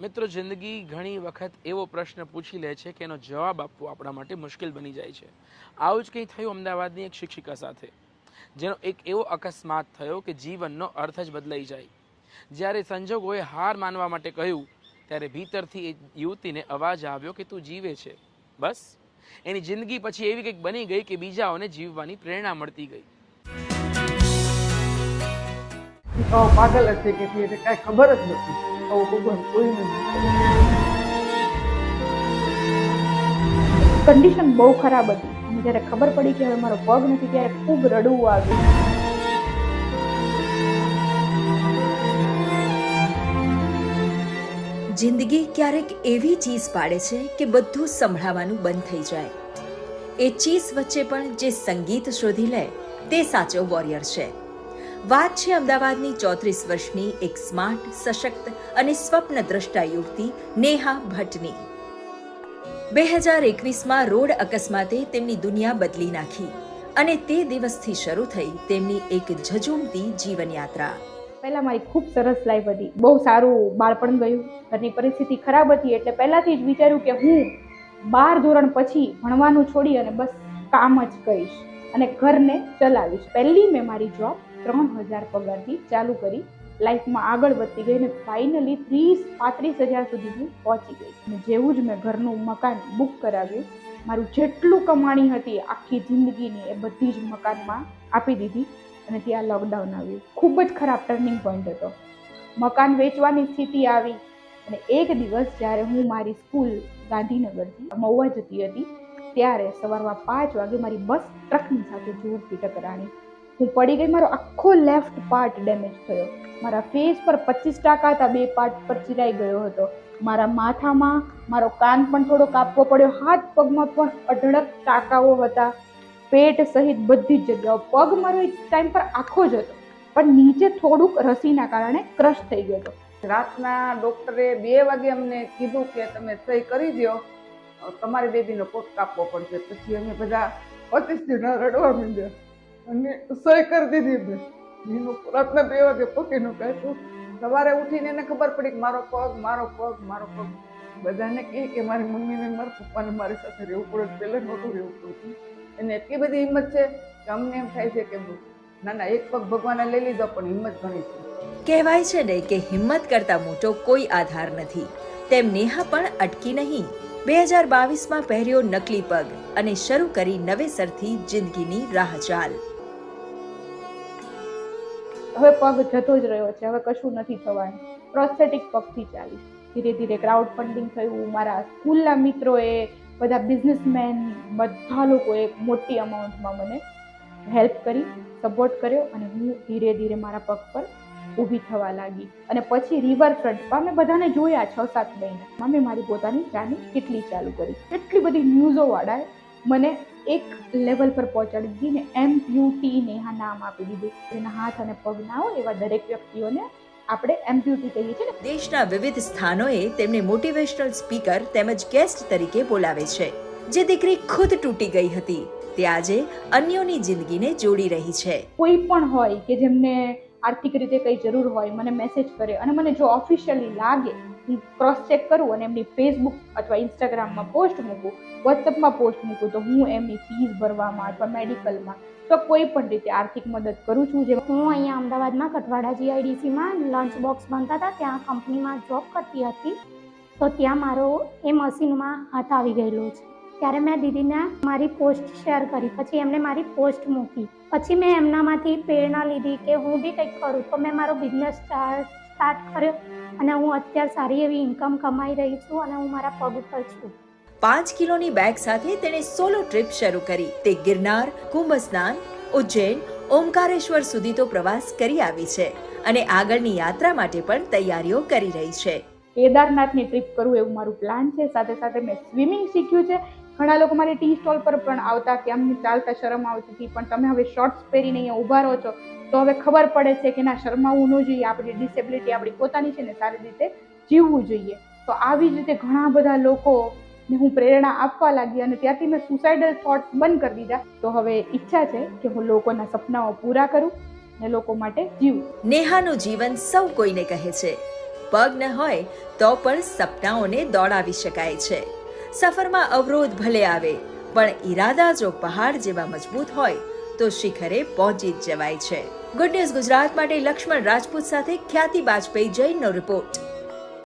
મિત્રો, જિંદગી ઘણી વખત એવો પ્રશ્ન પૂછી લે છે કે એનો જવાબ આપવો આપણા માટે મુશ્કેલ બની જાય છે. આવું જ કંઈ થયું અમદાવાદની એક શિક્ષિકા સાથે, જેનો એક એવો અકસ્માત થયો કે જીવનનો અર્થ જ બદલાઈ જાય. જ્યારે સંજોગોએ હાર માનવા માટે કહ્યું, ત્યારે ભીતરથી એ યુવતીને અવાજ આવ્યો કે તું જીવે છે. બસ. એની જિંદગી પછી એવી કંઈક બની ગઈ કે બીજાઓને જીવવાની પ્રેરણા મળતી ગઈ. તો પાગલ જ છે કે એટલે કાંઈ ખબર જ નથી. તો ભગવાન કોઈને નથી કન્ડિશન બહુ ખરાબ હતી. અને જ્યારે ખબર પડી કે હવે મારો પગ નથી ત્યારે ખૂબ રડવું આવ્યું. જિંદગી ક્યારેક એવી ચીઝ પાડે છે કે બધું સંભળાવાનું બંધ થઈ જાય. એ ચીઝ વચ્ચે પણ જે સંગીત શોધી લે તે સાચો વોરિયર છે. વાત છે અમદાવાદની ચોત્રીસ વર્ષની એક સ્માર્ટ, સશક્ત અને સ્વપ્ન દ્રષ્ટા યુવતી નેહા ભટ્ટની. બે હજાર એકવીસમાં રોડ અકસ્માતે તેમની દુનિયા બદલી નાખી અને તે દિવસથી શરૂ થઈ તેમની એક ઝઝૂમતી જીવનયાત્રા. પહેલા મારી ખૂબ સરસ લાઈફ હતી. બહુ સારું બાળપણ ગયું. ઘરની પરિસ્થિતિ ખરાબ હતી એટલે પહેલાથી જ વિચાર્યું કે હું બાર ધોરણ પછી ભણવાનું છોડી અને બસ કામ જ કરીશ અને ઘરને ચલાવીશ. પહેલી મેં મારી જોબ ત્રણ હજાર પગારથી ચાલુ કરી લાઈફમાં આગળ વધતી ગઈ અને ફાઇનલી ત્રીસ, પાંત્રીસ હજાર સુધી હું પહોંચી ગઈ. અને જેવું જ મેં ઘરનું મકાન બુક કરાવ્યું, મારું જેટલું કમાણી હતી આખી જિંદગીની એ બધી જ મકાનમાં આપી દીધી અને ત્યાં લોકડાઉન આવ્યું. ખૂબ જ ખરાબ ટર્નિંગ પોઈન્ટ હતો. મકાન વેચવાની સ્થિતિ આવી અને એક દિવસ જ્યારે હું મારી સ્કૂલ ગાંધીનગરથી મહુવા જતી હતી, ત્યારે સવારમાં પાંચ વાગે મારી બસ ટ્રકની સાથે જોરથી ટકરાણી. હું પડી ગઈ, મારો આખો લેફ્ટ પાર્ટ ડેમેજ થયો. મારા ફેસ પર પચીસ ટકા હતા, બે પાર્ટ પર ચિરાઈ ગયો હતો. મારા માથામાં, મારો કાન પણ થોડો કાપવો પડ્યો, હાથ પગમાં પણ અઢળક ટાંકાઓ હતા. પેટ સહિત બધી જ જગ્યાઓ, પગ મારો એક ટાઈમ પર આખો જ હતો. પણ નીચે થોડુંક રસીના કારણે ક્રશ થઈ ગયો હતો. રાતના ડૉક્ટરે બે વાગે અમને કીધું કે તમે સહી કરી દો તમારી બેબીનો પોટ કાપવો પડશે. પછી અમે બધા પચીસ દિન રડવા માંડ્યા. અને સહી કરી દીધી મેં એનો રાતના બે વાગે પગીનું કાઢ્યું સવારે ઉઠીને એને ખબર પડી કે મારો પગ મારો પગ મારો પગ. બધાને કહે કે મારી મમ્મીને મારા પપ્પાને મારી સાથે રહેવું પડે. પહેલાં નહોતું રહેવું પડતું. એને એટલી બધી હિંમત છે કે અમને એમ થાય છે કે ના ના એક પગ ભગવાને લઈ લીધો, પણ હિંમત ઘણી છે. કહેવાય છે ને કે હિંમત કરતા મોટો કોઈ આધાર નથી. તેમ નેહા પણ અટકી નહીં. બે હજાર બાવીસમાં પહેર્યો નકલી પગ અને શરૂ કરી નવેસરથી જિંદગીની રાહ ચાલ હવે પગ જતો જ રહ્યો છે, હવે કશું નથી થવાનું. પ્રોસ્થેટિક પગથી ચાલી ધીરે ધીરે ક્રાઉડ ફંડિંગ થયું. મારા સ્કૂલના મિત્રોએ, બધા બિઝનેસમેન બધા લોકોએ મોટી અમાઉન્ટમાં મને હેલ્પ કરી સપોર્ટ કર્યો અને હું ધીરે ધીરે મારા પગ પર ઊભી થવા લાગી. અને પછી રિવરફ્રન્ટમાં મેં બધાને જોયા છ સાત મહિના. મેં મારી પોતાની ચાની કેટલી ચાલુ કરી. એટલી બધી ન્યૂઝોવાળાએ મને એક લેવલ પર પહોંચાડી દીધી ને એમ યુટી નેહા નામ આપી દીધું. જેના હાથ અને પગ ના હોય એવા દરેક વ્યક્તિઓને આપણે એમપ્યુટી કહીએ છીએ ને. દેશના વિવિધ સ્થાનોએ તેમને મોટિવેશનલ સ્પીકર તેમજ ગેસ્ટ તરીકે બોલાવે છે જે દીકરી ખુદ તૂટી ગઈ હતી. તે આજે અન્યોની જિંદગીને જોડી રહી છે. કોઈ પણ હોય કે જેમને આર્થિક રીતે કંઈ જરૂર હોય મને મેસેજ કરે અને મને જો ઓફિશિયલી લાગે ક્રોસ ચેક કરું અને એમની ફેસબુક અથવા ઇન્સ્ટાગ્રામમાં પોસ્ટ મૂકું વોટ્સઅપમાં પોસ્ટ મૂકું, તો હું એમની ફીસ ભરવામાં અથવા મેડિકલમાં તો કોઈ પણ રીતે આર્થિક મદદ કરું છું. જે હું અહીંયા અમદાવાદમાં કઠવાડા જીઆઈડીસીમાં લંચ બોક્સ બનતા હતા. ત્યાં કંપનીમાં જોબ કરતી હતી. તો ત્યાં મારો એ મશીનમાં હાથ આવી ગયેલો છે. ત્યારે મેં દીદીને મારી પોસ્ટ શેર કરી. પછી એમને મારી પોસ્ટ મૂકી. પછી મેં એમનામાંથી પ્રેરણા લીધી કે હું બી કંઈક કરું. તો મેં મારો બિઝનેસ સ્ટાર્ટ કર્યો. અને હું અત્યારે સારી એવી ઇન્કમ કમાઈ રહી છું અને હું મારા પગ ઉપર છું. પાંચ કિલોની બેગ સાથે તેણે સોલો ટ્રીપ શરૂ કરી. તે ગિરનાર કુંભ સ્નાન ઉજ્જૈન ઓમકારેશ્વર સુધી તો પ્રવાસ કરી આવી છે અને આગળની યાત્રા માટે પણ તૈયારીઓ કરી રહી છે. કેદારનાથની ટ્રીપ કરું એવું મારું પ્લાન છે. સાથે સાથે મેં સ્વિમિંગ શીખ્યું છે. ઘણા લોકો મારી ટી સ્ટોલ પર પણ આવતા કે અમને ચાલતા શરમ આવતી હતી પણ તમે હવે શોર્ટ્સ પહેરીને અહીંયા ઊભા રહો છો. તો હવે ખબર પડે છે કે ના, શરમાવું ન જોઈએ. આપણી ડિસેબિલિટી આપણી પોતાની છે ને સારી રીતે જીવવું જોઈએ. તો આવી જ રીતે ઘણા બધા લોકો ને હું પ્રેરણા આપવા લાગી અને ત્યાંથી મેં સુસાઇડલ થોટ્સ બંધ કરી દીધા. તો હવે ઈચ્છા છે કે હું લોકોના સપનાઓ પૂરા કરું ને લોકો માટે જીવું. નેહાનું જીવન સૌ કોઈને કહે છે. પગ ન હોય તો પણ સપનાઓને દોડાવી શકાય છે. સફરમાં અવરોધ ભલે આવે, પણ ઈરાદા જો પહાડ જેવા મજબૂત હોય તો શિખરે પહોંચી જ જવાય છે. ગુડ ન્યૂઝ ગુજરાત માટે લક્ષ્મણ રાજપૂત સાથે ખ્યાતિ બાજપેયી જૈનનો રિપોર્ટ